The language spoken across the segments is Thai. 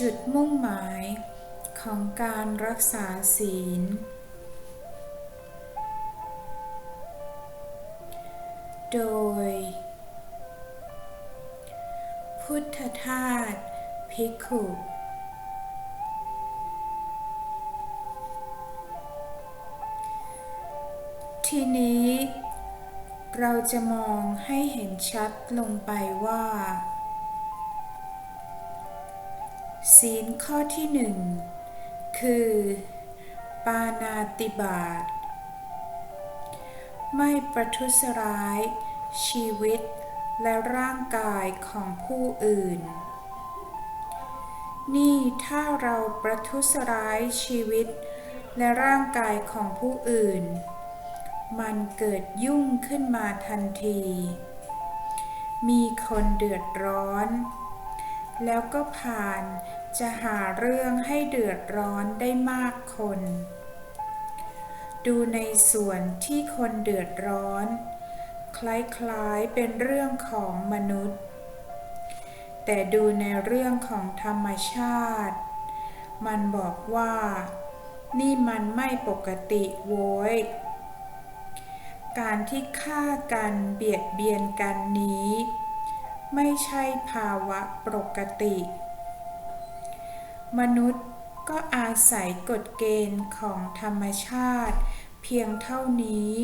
จุดมุ่งหมายของการรักษาศีล โดย พุทธทาสภิกขุทีนี้ เราจะมองให้เห็นชัดลงไปว่า ศีลข้อที่หนึ่งคือ ปานาติบาตไม่ประทุษร้าย ชีวิตและร่างกายของผู้อื่น นี่ถ้าเราประทุษร้ายชีวิตและร่างกายของผู้อื่น มันเกิดยุ่งขึ้นมาทันที มีคนเดือดร้อน แล้วก็ผ่าน จะหาเรื่องให้เดือดร้อนได้มากคน ดูในส่วนที่คนเดือดร้อน คล้ายๆเป็นเรื่องของมนุษย์ แต่ดูในเรื่องของธรรมชาติ มันบอกว่า นี่มันไม่ปกติโว้ยการที่ฆ่ากันเบียดเบียนกันนี้ ไม่ใช่ภาวะปกติ มนุษย์ก็อาศัยกฎเกณฑ์ของธรรมชาติ เพียงเท่านี้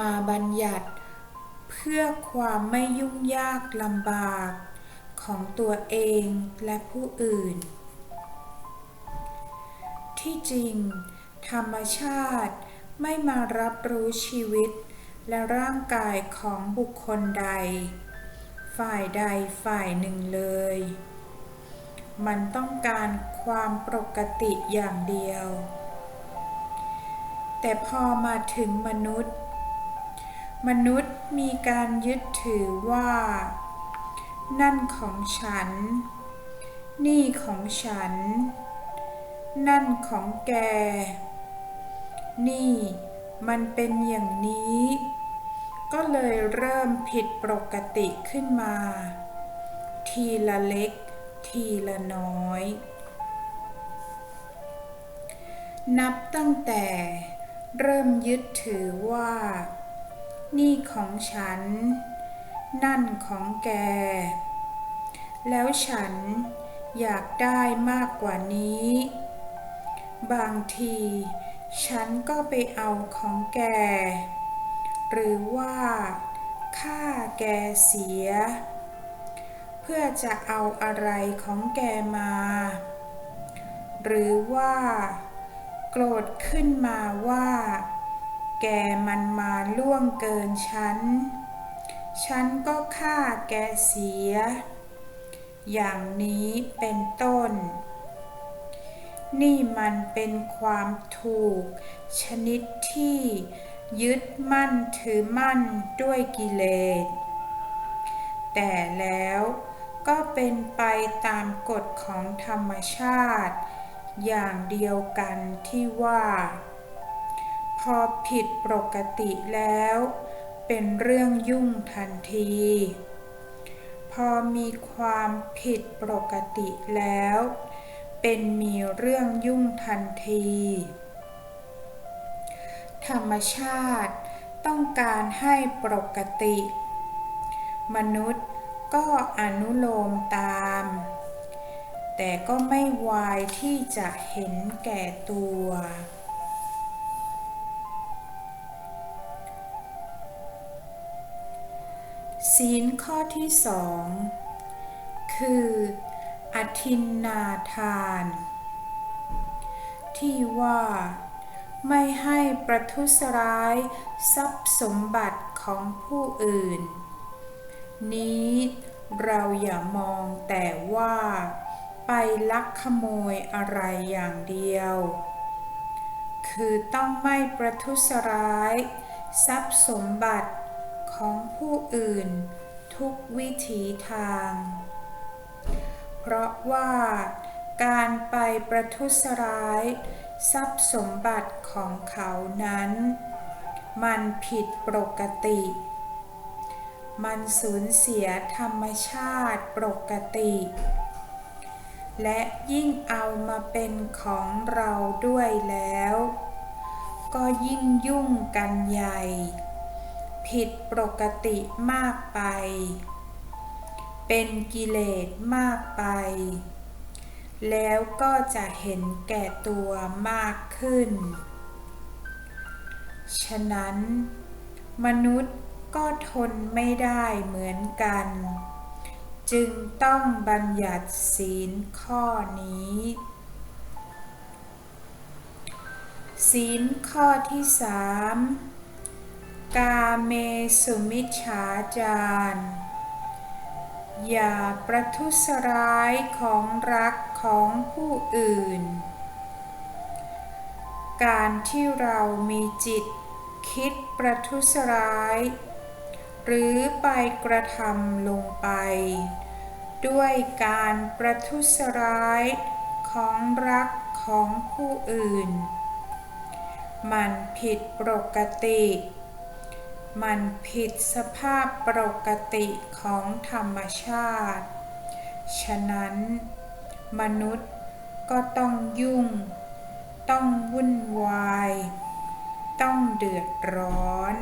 มาบัญญัติเพื่อความไม่ยุ่งยากลำบากของตัวเองและผู้อื่น ที่จริง ธรรมชาติไม่มารับรู้ชีวิตและร่างกายของบุคคลใด ฝ่ายใดฝ่ายหนึ่งเลย มันต้องการความปกติอย่างเดียว แต่พอมาถึงมนุษย์ มนุษย์มีการยึดถือว่า นั่นของฉัน นี่ของฉัน นั่นของแก นี่มันเป็นอย่างนี้ ก็เลยเริ่มผิดปกติขึ้นมา ทีละเล็ก ทีละน้อย นับตั้งแต่เริ่มยึดถือว่า นี่ของฉัน นั่นของแก แล้วฉันอยากได้มากกว่านี้ บางที ฉันก็ไปเอาของแก หรือว่าฆ่าแกเสีย เพื่อจะเอาอะไรของแกมา หรือว่า โกรธขึ้นมาว่า แกมันมาล่วงเกินฉัน ฉันก็ฆ่าแกเสีย อย่างนี้เป็นต้น นี่มันเป็นความถูก ชนิดที่ยึดมั่นถือมั่นด้วยกิเลสแต่แล้ว ก็เป็นไปตามกฎของธรรมชาติ อย่างเดียวกันที่ว่า พอผิดปกติแล้ว เป็นเรื่องยุ่งทันที พอมีความผิดปกติแล้ว เป็นมีเรื่องยุ่งทันที ธรรมชาติต้องการให้ปกติ มนุษย์ ก็อนุโลมตาม แต่ก็ไม่วายที่จะเห็นแก่ตัว ศีลข้อที่สองคืออทินนาทาน ที่ว่าไม่ให้ประทุษร้ายทรัพย์สมบัติของผู้อื่น นี้เราอย่ามองแต่ว่า ไปลักขโมยอะไรอย่างเดียว คือต้องไม่ประทุษร้าย ทรัพย์สมบัติของผู้อื่นทุกวิถีทาง เพราะว่าการไปประทุษร้าย ทรัพย์สมบัติของเขานั้น มันผิดปกติ มันสูญเสียธรรมชาติปกติ และยิ่งเอามาเป็นของเราด้วยแล้ว ก็ยิ่งยุ่งกันใหญ่ ผิดปกติมากไป เป็นกิเลสมากไป แล้วก็จะเห็นแก่ตัวมากขึ้น ฉะนั้น มนุษย์ ก็ทนไม่ได้เหมือนกัน จึงต้องบัญญัติศีลข้อนี้ ศีลข้อที่สามกาเมสุมิชฌาจารอย่าประทุษร้ายของรักของผู้อื่น การที่เรามีจิตคิดประทุษร้าย หรือไปกระทำลงไป ด้วยการประทุษร้ายของรักของผู้อื่น มันผิดปกติ มันผิดสภาพปกติของธรรมชาติ ฉะนั้น มนุษย์ก็ต้องยุ่ง ต้องวุ่นวาย ต้องเดือดร้อน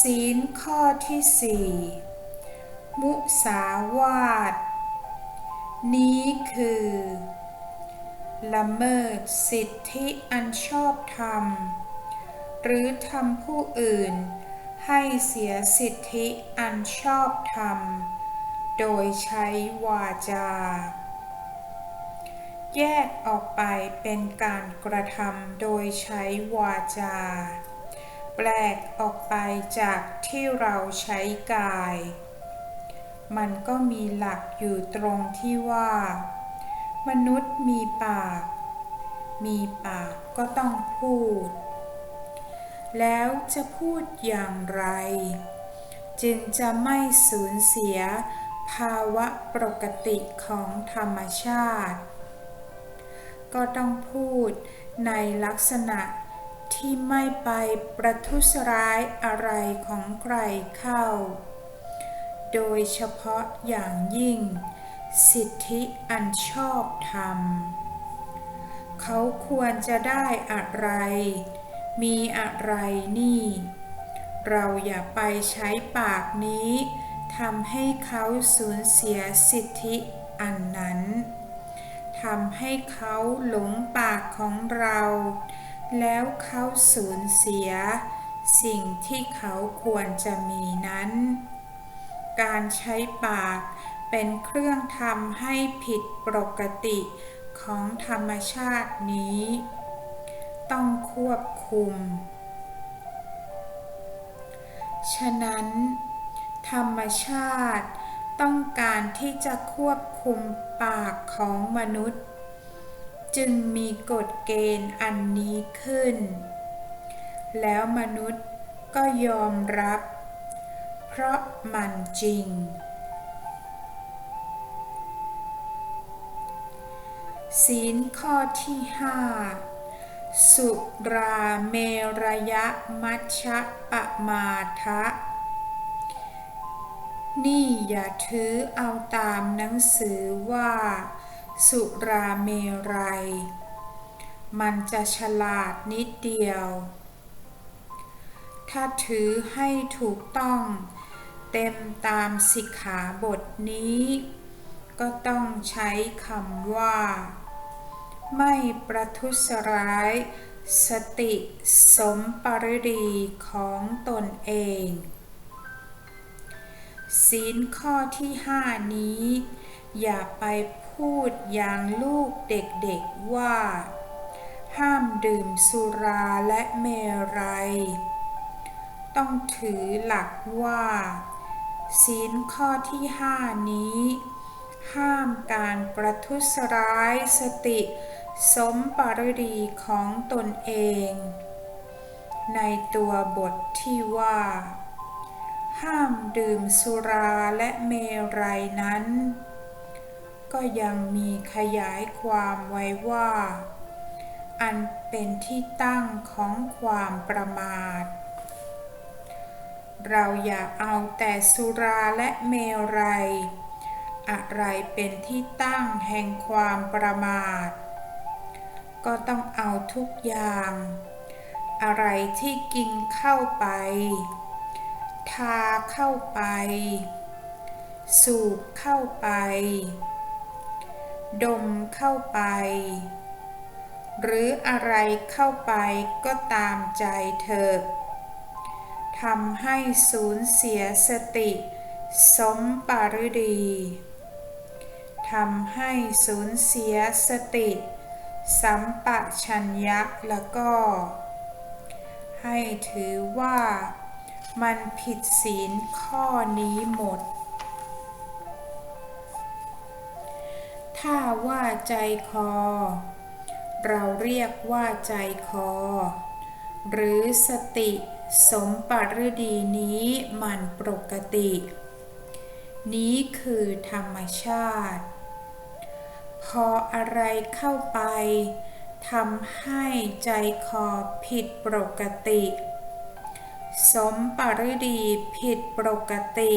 ศีลข้อที่สี่มุสาวาท นี้คือ ละเมิดสิทธิอันชอบธรรม หรือทำผู้อื่น ให้เสียสิทธิอันชอบธรรม โดยใช้วาจา แยกออกไปเป็นการกระทำโดยใช้วาจา แปลกออกไปจากที่เราใช้กาย มันก็มีหลักอยู่ตรงที่ว่า มนุษย์มีปาก มีปากก็ต้องพูด แล้วจะพูดอย่างไร จึงจะไม่สูญเสียภาวะปกติของธรรมชาติ ก็ต้องพูดในลักษณะ ที่ไม่ไปประทุษร้ายอะไรของใครเข้า โดยเฉพาะอย่างยิ่ง สิทธิอันชอบธรรม เขาควรจะได้อะไร มีอะไรนี่ เราอย่าไปใช้ปากนี้ทำให้เขาสูญเสียสิทธิอันนั้นทำให้เขาหลงปากของเรา แล้วเขาสูญเสีย สิ่งที่เขาควรจะมีนั้น การใช้ปากเป็นเครื่องทำให้ผิดปกติของธรรมชาตินี้ ต้องควบคุม ฉะนั้น ธรรมชาติต้องการที่จะควบคุมปากของมนุษย์ จึงมีกฎเกณฑ์อันนี้ขึ้น แล้วมนุษย์ก็ยอมรับ เพราะมันจริง ศีลข้อที่ห้าสุราเมรยะมัชะปะมาทะ นี่อย่าถือเอาตามหนังสือว่า สุราเมรัย มันจะฉลาดนิดเดียว ถ้าถือให้ถูกต้อง เต็มตามสิกขาบทนี้ ก็ต้องใช้คำว่า ไม่ประทุษร้าย สติสมปริดีของตนเอง ศีลข้อที่ห้านี้ อย่าไป พูดอย่างลูกเด็กๆว่า ห้ามดื่มสุราและเมรัย ต้องถือหลักว่า ศีลข้อที่ห้านี้ ห้ามการประทุษร้ายสติ สมปรดีของตนเอง ในตัวบทที่ว่า ห้ามดื่มสุราและเมรัยนั้น ก็ยังมีขยายความไว้ว่า อันเป็นที่ตั้งของความประมาท เราอย่าเอาแต่สุราและเมรัย อะไรเป็นที่ตั้งแห่งความประมาท ก็ต้องเอาทุกอย่าง อะไรที่กินเข้าไป ทาเข้าไป สูบเข้าไป ดมเข้าไป หรืออะไรเข้าไปก็ตามใจเธอทำให้สูญเสียสติ สมปารดีทำให้สูญเสียสติ สัมปชัญญะแล้วก็ ให้ถือว่ามันผิดศีลข้อนี้หมด ถ้าว่าใจคอ เราเรียกว่าใจคอ หรือสติสมปรดีนี้มันปกติ นี้คือธรรมชาติ พออะไรเข้าไปทำให้ใจคอผิดปกติ สมปรดีผิดปกติ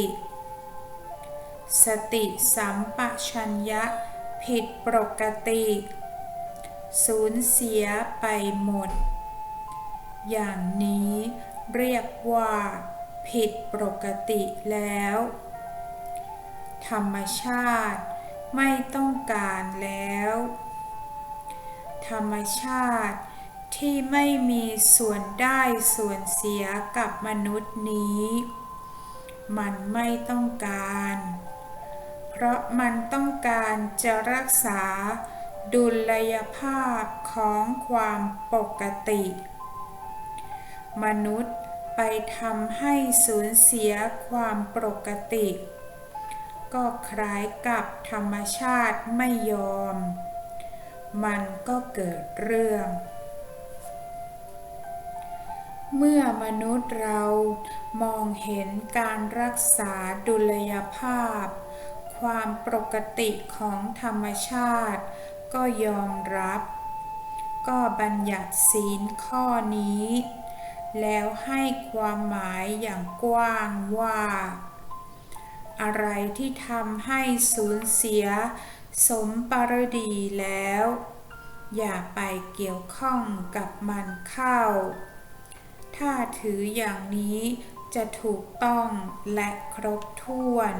สติสัมปชัญญะ ผิดปกติ สูญเสียไปหมด อย่างนี้เรียกว่า ผิดปกติแล้ว ธรรมชาติไม่ต้องการแล้ว ธรรมชาติที่ไม่มีส่วนได้ส่วนเสียกับมนุษย์นี้ มันไม่ต้องการ เพราะมันต้องการจะรักษาดุลยภาพของความปกติ มนุษย์ไปทำให้สูญเสียความปกติ ก็คล้ายกับธรรมชาติไม่ยอม มันก็เกิดเรื่อง เมื่อมนุษย์เรามองเห็นการรักษาดุลยภาพ ความปกติของธรรมชาติ ก็ยอมรับ ก็บัญญัติศีลข้อนี้ แล้วให้ความหมายอย่างกว้างว่า อะไรที่ทำให้สูญเสีย สมปรดีแล้ว อย่าไปเกี่ยวข้องกับมันเข้า ถ้าถืออย่างนี้จะถูกต้องและครบถ้วน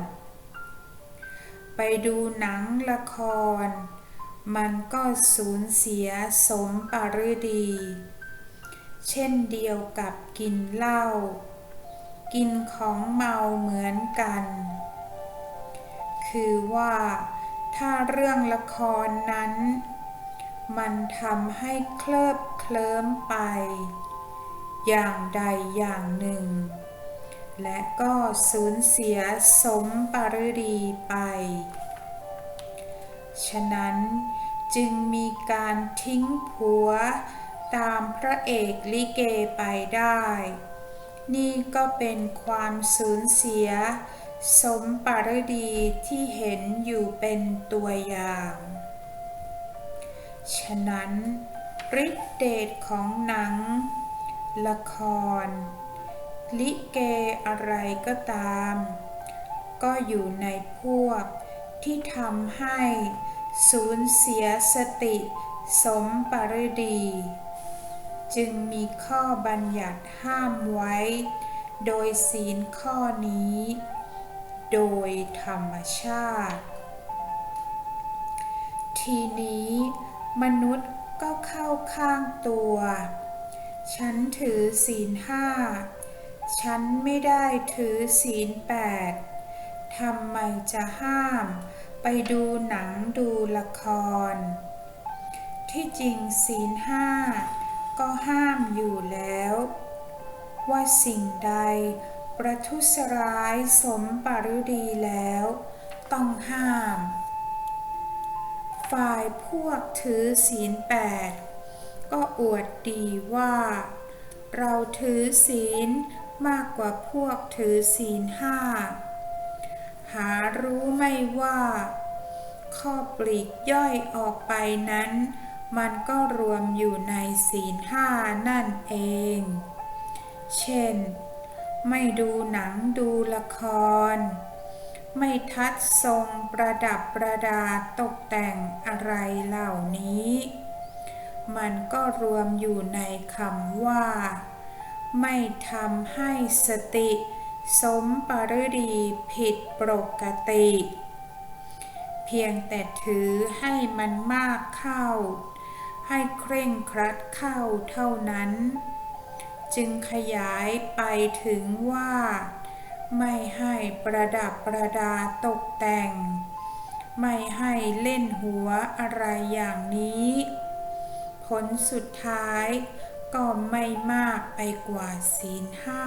ไปดูหนังละคร มันก็สูญเสียสมปรดี เช่นเดียวกับกินเหล้า กินของเมาเหมือนกัน คือว่าถ้าเรื่องละครนั้น มันทำให้เคลิบเคลิ้มไป อย่างใดอย่างหนึ่ง และก็สูญเสียสมปรดีไป ฉะนั้นจึงมีการทิ้งผัวตามพระเอกลิเกไปได้ นี่ก็เป็นความสูญเสีย สมปรดีที่เห็นอยู่เป็นตัวอย่าง ฉะนั้นฤทธิเดชของหนัง ละคร ลิเกอะไรก็ตาม ก็อยู่ในพวกที่ทำให้สูญเสียสติสมปรดี จึงมีข้อบัญญัติห้ามไว้ โดยศีลข้อนี้ โดยธรรมชาติ ทีนี้มนุษย์ก็เข้าข้างตัว ฉันถือศีลห้า ฉันไม่ได้ถือศีลแปดทำไมจะห้าม ไปดูหนังดูละคร ที่จริงศีลห้าก็ห้ามอยู่แล้ว ว่าสิ่งใดประทุษร้ายสมปรุดีแล้ว ต้องห้าม ฝ่ายพวกถือศีลแปดก็อวดดีว่า เราถือศีล มากกว่าพวกถือศีลห้า หารู้ไม่ว่า ข้อปลีกย่อยออกไปนั้น มันก็รวมอยู่ในศีลห้านั่นเอง เช่น ไม่ดูหนังดูละคร ไม่ทัดทรงประดับประดาตกแต่งอะไรเหล่านี้ มันก็รวมอยู่ในคำว่า ไม่ทำให้สติ สมปรดีผิดปกติ เพียงแต่ถือให้มันมากเข้า ให้เคร่งครัดเข้าเท่านั้น จึงขยายไปถึงว่า ไม่ให้ประดับประดาตกแต่ง ไม่ให้เล่นหัวอะไรอย่างนี้ ผลสุดท้าย ก็ไม่มากไปกว่าศีลห้า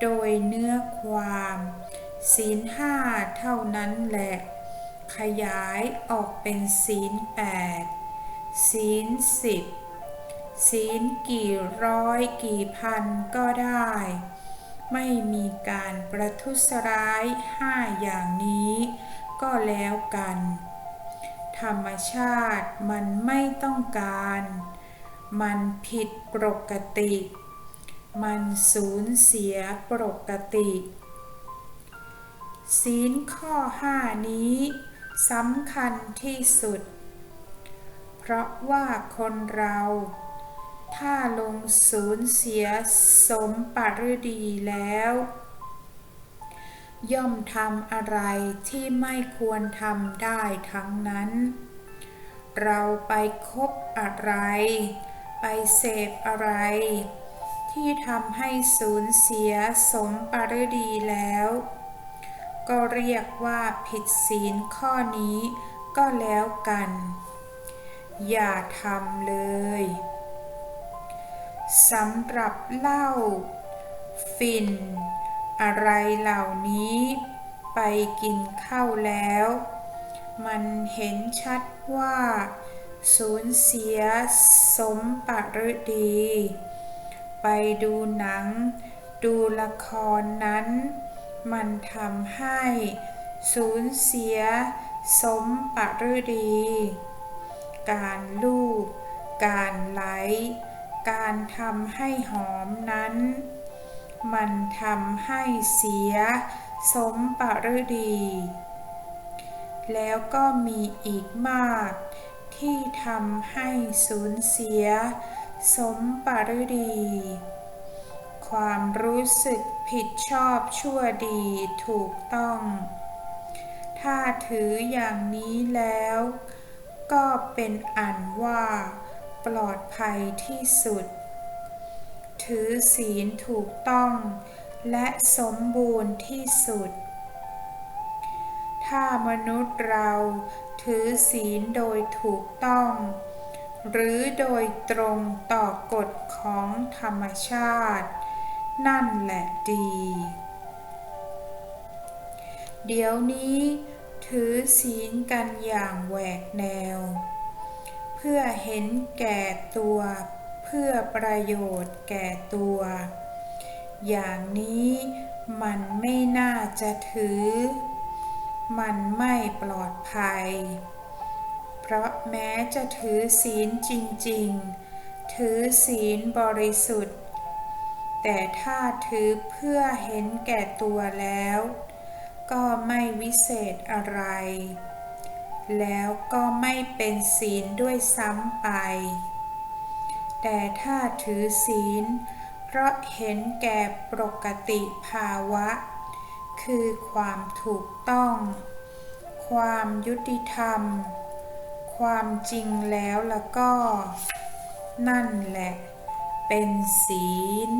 โดยเนื้อความ ศีลห้าเท่านั้นแหละ ขยายออกเป็นศีลแปดศีลสิบศีลกี่ร้อยกี่พันก็ได้ ไม่มีการประทุษร้ายห้าอย่างนี้ ก็แล้วกัน ธรรมชาติมันไม่ต้องการ มันผิดปกติ มันสูญเสียปกติ ศีลข้อห้านี้สำคัญที่สุด เพราะว่าคนเราถ้าลงสูญเสียสมปรดีแล้ว ย่อมทำอะไรที่ไม่ควรทำได้ทั้งนั้น เราไปคบอะไร ไปเสพอะไร ที่ทำให้สูญเสียสมปรดีแล้ว ก็เรียกว่าผิดศีลข้อนี้ก็แล้วกัน อย่าทำเลยสำหรับเหล้าฟินอะไรเหล่านี้ ไปกินข้าวแล้ว มันเห็นชัดว่า สูญเสียสมปรดี ไปดูหนัง ดูละครนั้น มันทำให้ สูญเสียสมปรดี การลูบการไล้การทำให้หอมนั้น มันทำให้เสียสมปรดี แล้วก็มีอีกมาก ที่ทำให้สูญเสีย สมปรดี ความรู้สึกผิดชอบชั่วดีถูกต้อง ถ้าถืออย่างนี้แล้ว ก็เป็นอันว่า ปลอดภัยที่สุด ถือศีลถูกต้อง และสมบูรณ์ที่สุด ถ้ามนุษย์เราถือศีลโดยถูกต้อง หรือโดยตรงต่อกฎของธรรมชาติ นั่นแหละดี เดี๋ยวนี้ถือศีลกันอย่างแหวกแนว เพื่อเห็นแก่ตัว เพื่อประโยชน์แก่ตัว อย่างนี้มันไม่น่าจะถือ มันไม่ปลอดภัย เพราะแม้จะถือศีลจริง ๆ ถือศีลบริสุทธิ์ แต่ถ้าถือเพื่อเห็นแก่ตัวแล้ว ก็ไม่วิเศษอะไร แล้วก็ไม่เป็นศีลด้วยซ้ำไป แต่ถ้าถือศีล เพราะเห็นแก่ปกติภาวะ คือความถูกต้อง ความยุติธรรม ความจริงแล้วแล้วก็ นั่นแหละ เป็นศีล